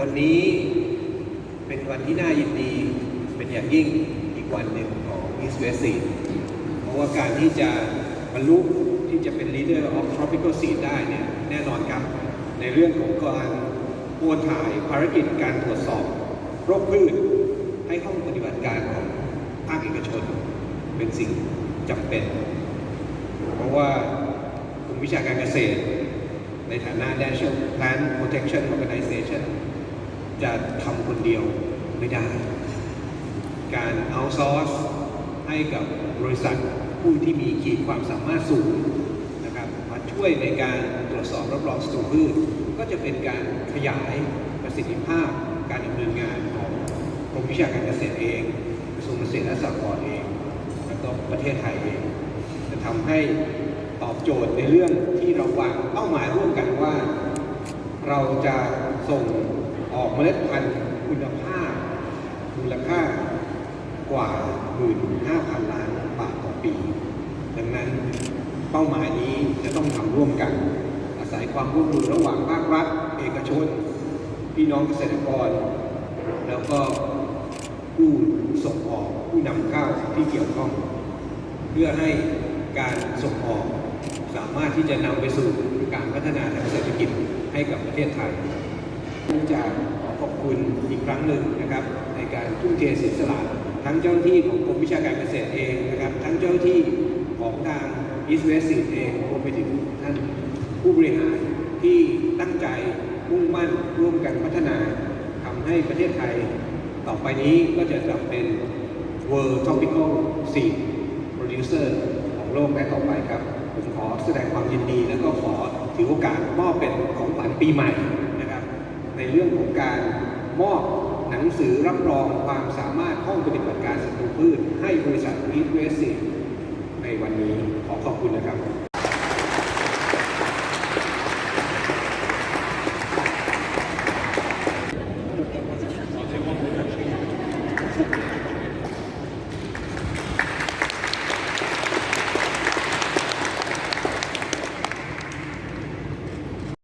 วันนี้เป็นวันที่น่ายินดีเป็นอย่างยิ่งอีกวันหนึ่งของ East West Seed เพราะว่าการที่จะบรรลุที่จะเป็น leader of tropical seed ได้เนี่ยแน่นอนครับ ในเรื่องของการโอนถ่ายภารกิจการตรวจสอบโรคพืชให้ห้องปฏิบัติการของภาคเอกชน เป็นสิ่งจำเป็น เพราะว่ากรมวิชาการเกษตร ในฐานะ National Plant Protection Organization จะทำคนเดียวไม่ได้ การเอาซอร์สให้กับบริษัทผู้ที่มีขีดความสามารถสูงนะครับมาช่วยในการตรวจสอบรับรองสตูพืชก็จะเป็นการขยายประสิทธิภาพการดำเนินงานของกรมวิชาการเกษตรเองกระทรวงเกษตรและสหกรณ์เอง แล้วก็ประเทศไทยเอง จะทำให้ตอบโจทย์ในเรื่องที่เราวางเป้าหมายร่วมกันว่า เราจะส่ง ออกเมล็ดพันธุ์คุณภาพมูลค่ากว่า 15,000 ล้านบาทต่อปี ดังนั้นเป้าหมายนี้จะต้องทำร่วมกัน อาศัยความร่วมมือระหว่างภาครัฐ เอกชน พี่น้องเกษตรกร แล้วก็ผู้ส่งออกผู้นำเข้าที่เกี่ยวข้อง เพื่อให้การส่งออกสามารถที่จะนำไปสู่การพัฒนาทางเศรษฐกิจให้กับประเทศไทย ผมจะขอขอบคุณอีกครั้งหนึ่งนะครับ ในการทุ่มเทเสียสละทั้งเจ้าหน้าที่ของกรมวิชาการเกษตรเองนะครับ ทั้งเจ้าหน้าที่ของทาง East West Seed เองรวมไปถึงท่านผู้บริหารที่ตั้งใจมุ่งมั่นร่วมกันพัฒนาทำให้ประเทศไทย ต่อไปนี้ก็จะกลับเป็น World Tropical Seed Producer ของโลกได้ต่อไปครับ ผมขอแสดงความยินดี แล้วก็ขอถือโอกาสมอบเป็นของขวัญปีใหม่ ในเรื่องของการมอบหนังสือรับรองความสามารถห้องปฏิบัติการสัตว์พืชให้บริษัทวิทเวสซีในวันนี้ขอขอบคุณนะครับ